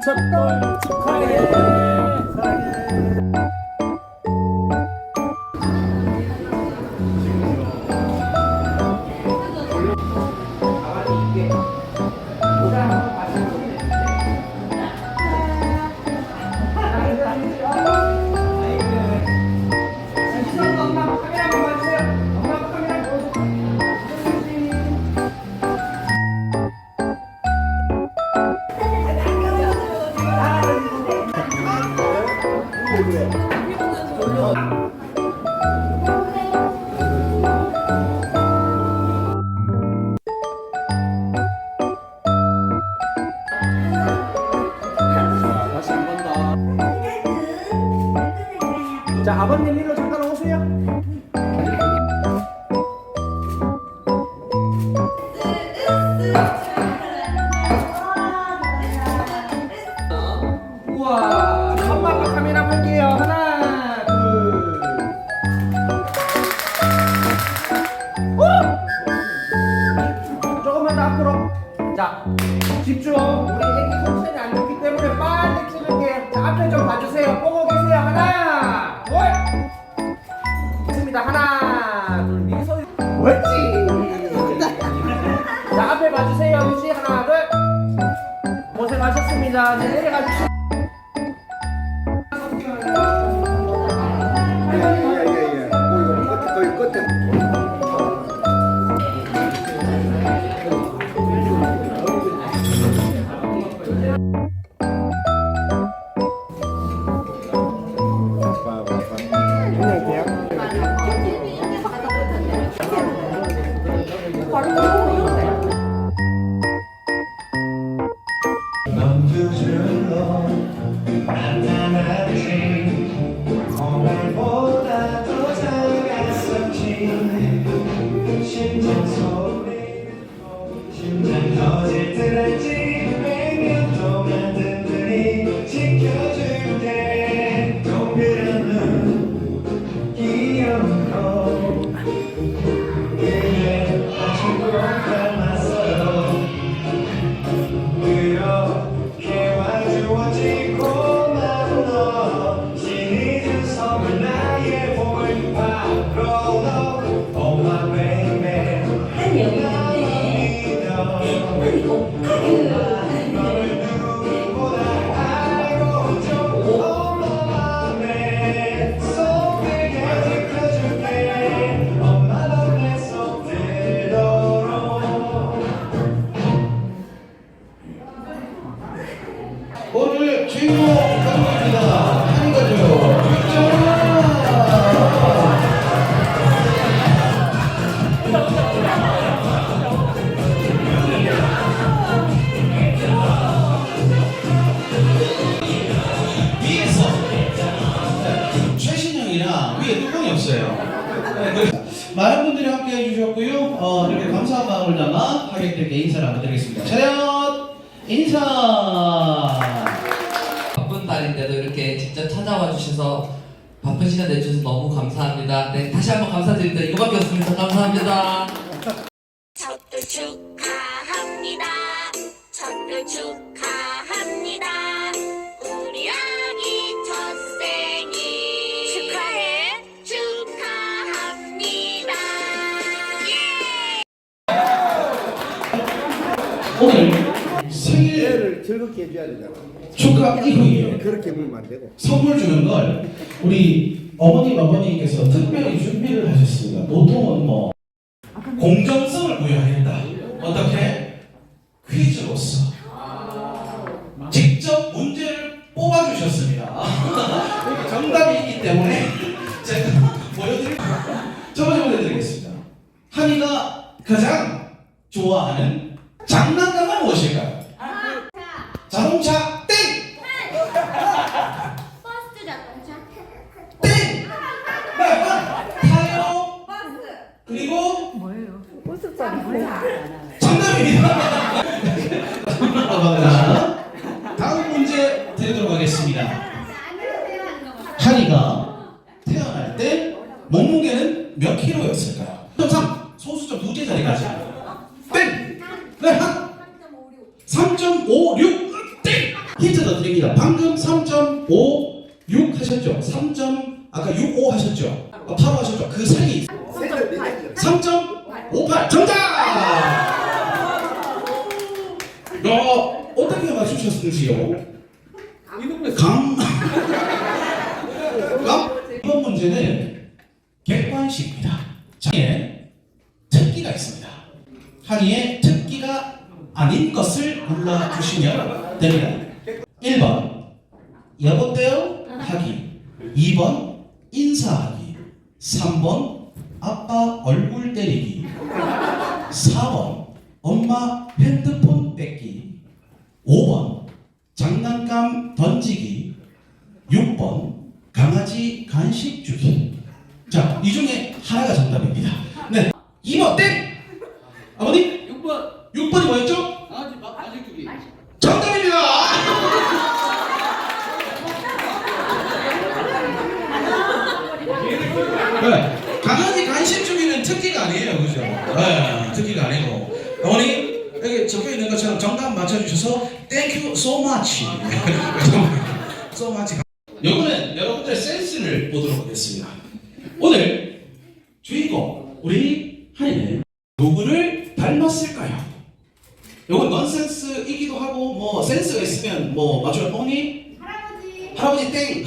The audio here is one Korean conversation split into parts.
삼첩돌 축하해. 자 아버님 일로 잠깐 오세요. Bye. 诶那你给我看看 올다가 하객들께 인사를 한번 드리겠습니다. 차렷 인사. 바쁜 날인데도 이렇게 직접 찾아와 주셔서 바쁜 시간 내주셔서 너무 감사합니다. 네, 다시 한번 감사드립니다. 이거밖에 없습니다. 감사합니다. 오늘 생일을 즐겁게 해줘야 되잖아. 축가 이후에 그렇게 보면 안 되고. 선물 주는 걸 우리 어머님 아버님께서 특별히 준비를 하셨습니다. 보통은 뭐 아, 공정성을 부여해 힌트 더 드립니다. 방금 3.56 하셨죠? 3. 아까 65 하셨죠? 8 하셨죠? 그 사이 3.58 정답! 야, 어떻게 맞추셨는지요? 강. 강. 이번 문제는 객관식입니다. 장에 특기가 있습니다. 한이의 특기가 아닌 것을 골라주시면 됩니다. 1번. 여보세요? 하기. 2번. 인사하기. 3번. 아빠 얼굴 때리기. 4번. 엄마 핸드폰 뺏기. 5번. 장난감 던지기. 6번. 강아지 간식 주기. 자, 이 중에 하나가 정답입니다. 네. 2번. 땡! 아버님? 6번. 6번이 뭐였죠? 아직 아직 주기. 정답입니다! 네. 강아지 간식 주기는 특기가 아니에요, 그죠? 네, 특기가 아니고. 어머니, 여기 적혀 있는 것처럼 정답 맞춰주셔서 Thank you so much. so much. 이번엔 여러분들의 센스를 보도록 하겠습니다. 오늘 주인공, 우리 한이는 누구를 닮았을까요? 이건 넌센스이기도 하고 뭐 센스가 있으면 뭐 맞춰요 어머니 할아버지 할아버지 땡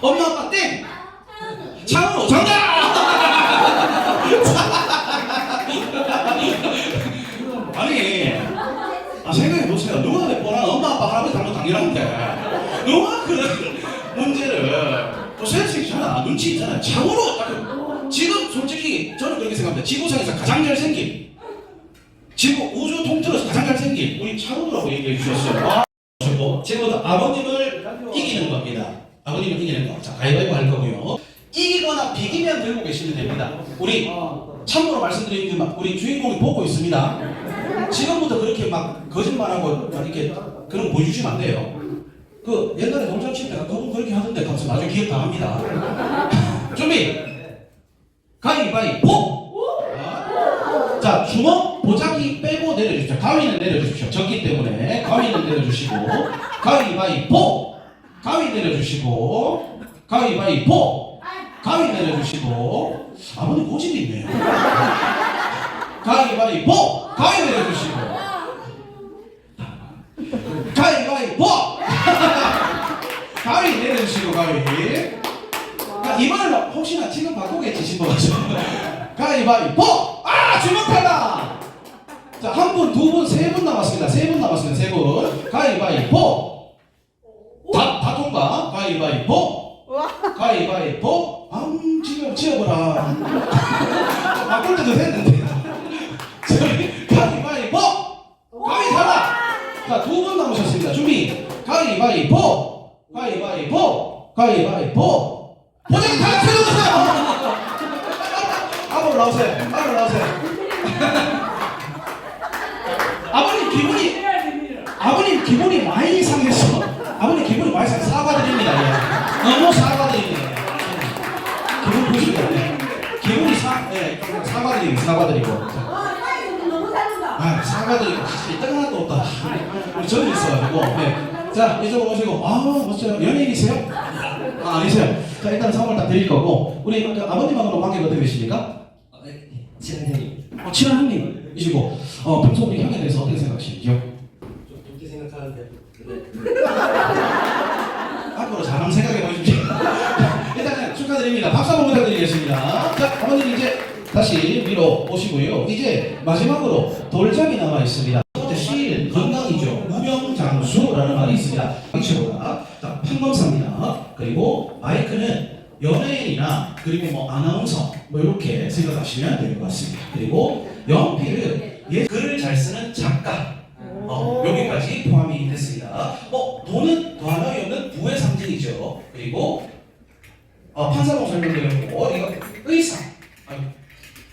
엄마 아빠 땡 차은우 정답 아니 아 생각해 보세요 누가 내 뻔한 엄마 아빠 할아버지 닮은 당연한데 누가 그런 문제를 또 센스 있잖아 눈치 있잖아 차은우 딱 지금 솔직히 저는 그렇게 생각합니다 지구상에서 가장 잘생긴 지구 우주 통틀어서 가장 잘생긴 우리 차은우라고 얘기해 주셨어요 아, 지금부터 아버님을 이기는 겁니다. 아버님을 이기는 거. 자, 가위바위보 할 거고요. 이기거나 비기면 들고 계시면 됩니다. 우리 참고로 말씀드리면 막 우리 주인공이 보고 있습니다. 지금부터 그렇게 막 거짓말하고 막 이렇게 그런 거 보여주시면 안 돼요. 그 옛날에 농장 칠 때가 그분 그렇게 하던데 가서 나중에 기억 다 합니다. 준비. 가위바위보. 자, 주먹 보자기 빼고 내려주십시오. 가위는 내려주십시오. 적기 때문에 가위는 내려주시고 가위바위보. 가위 내려주시고 가위바위보. 가위 내려주시고 아버님 고집이 있네요. 가위바위보. 가위 내려주시고 가위바위보. 가위 내려주시고 가위. 아, 이번에는 혹시나 지금 바꾸겠지 싶어가지고 가위바위보! 아 주먹하다! 자, 한 분, 두 분, 세 분 남았습니다. 세 분 남았습니다. 세 분. 가위바위보! 다, 다 통과. 가위바위보! 가위바위보! 음, 지금 지어보라. 바꿀 때도 됐는데. 저기, 가위바위보! 가위 타다! 자, 두 분 남으셨습니다. 준비. 가위바위보! 가위바위보! 가위바위보! 보자기 다 틀어보세요! 앞으로 나오세요. 앞으로 나오세요. 아버님 기분이 아버님 기분이 많이 상했어. 아버님 기분이 많이 상해. 사과드립니다. 예. 너무 사과드립니다. 예. 기분 보시면 돼. 기분이 사, 예, 사과드립니다. 사과드리고. 아, 사과드리고 진짜 이딴 하나도 없다. 우리 저는 있어가지고. 네. 자, 이쪽으로 오시고. 아, 멋져요. 연예인이세요? 아, 아니세요. 자, 일단 선물 다 드릴 거고. 우리 그 아버님하고는 관계가 어떻게 되십니까? 진행님 어, 친한 형님이시고 어, 평소 우리 형에 대해서 어떻게 생각하시는지요? 좀 좋게 생각하는데 근데 앞으로 잘 생각해 보십시오. 일단은 축하드립니다. 박수 한번 부탁드리겠습니다. 자, 아버님 이제 다시 위로 오시고요. 이제 마지막으로 돌잡이 남아 있습니다. 방치보다는 말이 있습니다. 방치보다. 자, 판검사입니다. 그리고 마이크는 연예인이나 그리고 뭐 아나운서 뭐 이렇게 생각하시면 될 것 같습니다. 그리고 연필은 예, 글을 잘 쓰는 작가 어, 여기까지 포함이 됐습니다. 어, 뭐 돈은 더하여 는 부의 상징이죠. 그리고 어, 판사봉 설명드렸고 이거 의상 아니,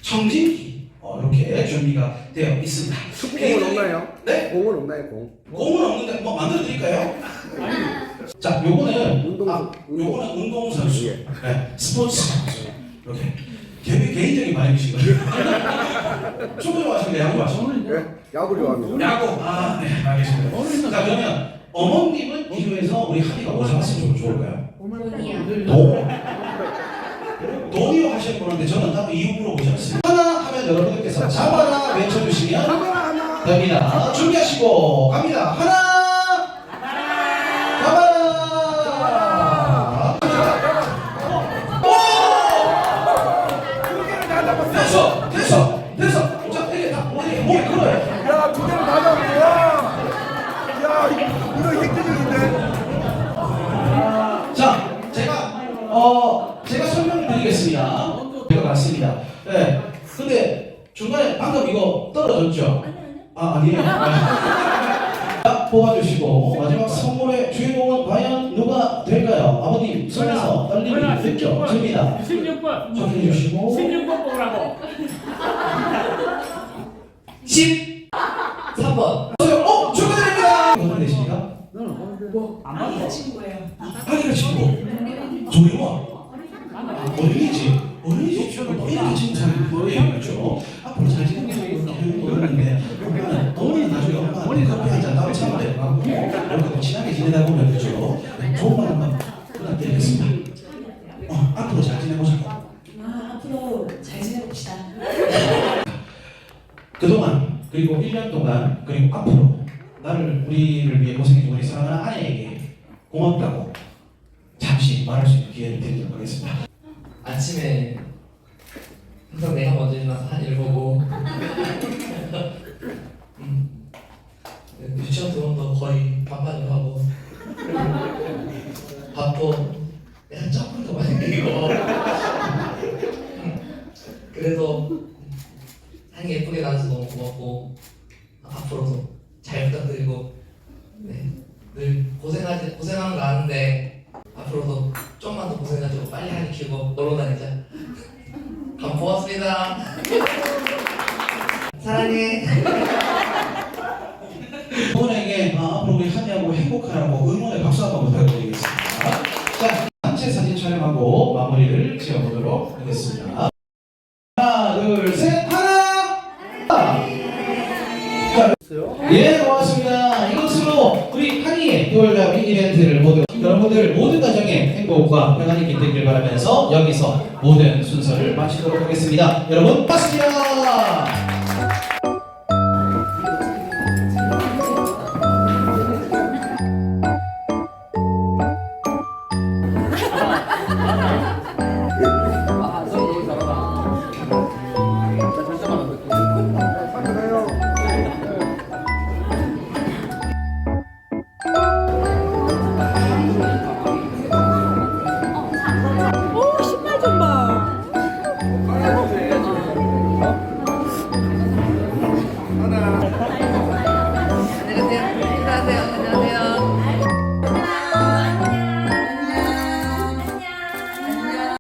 청진기 어, 이렇게 준비가 되어 있습니다. 공은 없나요? 네? 공은 없나요? 공? 공은 만들어 드릴까요? 자, 요거는 운동- 아, 요거는 운동 선수, 예. 네, 스포츠 선수 이렇게 개인 개인적인 말이신 거예요. 축구 좋아하시는데 야구 좋아하시는 예, 야구 좋아합니다. 야구. 아, 네, 알겠습니다. 자, 그러면 어머님은 이 중에서 우리 하비가 뭐 잡았으면 좀 좋을까요? 돈. 돈이요 하시는 분인데 저는 따로 이유 물어보지 않습니다. 하나 하면 여러분들께서 잡아라 외쳐주시면 됩니다. 준비하시고 갑니다. 하나. 제가 맞습니다. 네. 근데 중간에 방금 이거 떨어졌죠? 아 아니에요. 자, 뽑아주시고 마지막 선물의 주인공은 과연 누가 될까요? 아버님 손에서 떨림이 느껴집니다. 16번 확인해 주시고 16번 뽑으라고 10 3번 어 축하드립니다. 어떤 되십니까? 안 아기가 친구 조용아 어린이집. 어린이집. 친구 이렇게 칭찬 뭐예요 그렇죠. 앞으로 잘 지내고 그러는데 엄마는 너는 나중에 엄마한테 커피 한잔 따로 되고 이렇게 친하게 지내다 보면 그렇죠. 좋은 말 한번 부탁드리겠습니다. 어 앞으로 잘 지내보자고 아, 앞으로 잘 지내봅시다. 그동안 그리고 1년 동안 그리고 앞으로 나를 우리를 위해 고생해준 우리 사랑하는 아내에게 고맙다고 잠시 말할 수 있는 기회를 드리도록 하겠습니다 아침에 항상 내가 먼저 일어나서 한 일 보고. 음, 유치원 들어온도 거의 반반으로 하고. 밥도 내가 조금 더 많이 먹이고 그래도 한 예쁘게 나와서 너무 고맙고 앞으로도 잘 부탁드리고 네, 늘 고생하지 고생하는 거 아는데 앞으로도 좀만 더 고생해가지고 빨리 한이 키우고 놀러 다니자. 감 고맙습니다. 사랑해. 부모에게 아, 앞으로 우리 한이하고 행복하라고 응원의 박수 한 번 부탁드리겠습니다. 자, 단체 사진 촬영하고 마무리를 지어보도록 하겠습니다. 행복과 평안이 깃들길 바라면서 여기서 모든 순서를 마치도록 하겠습니다. 여러분, 고맙습니다.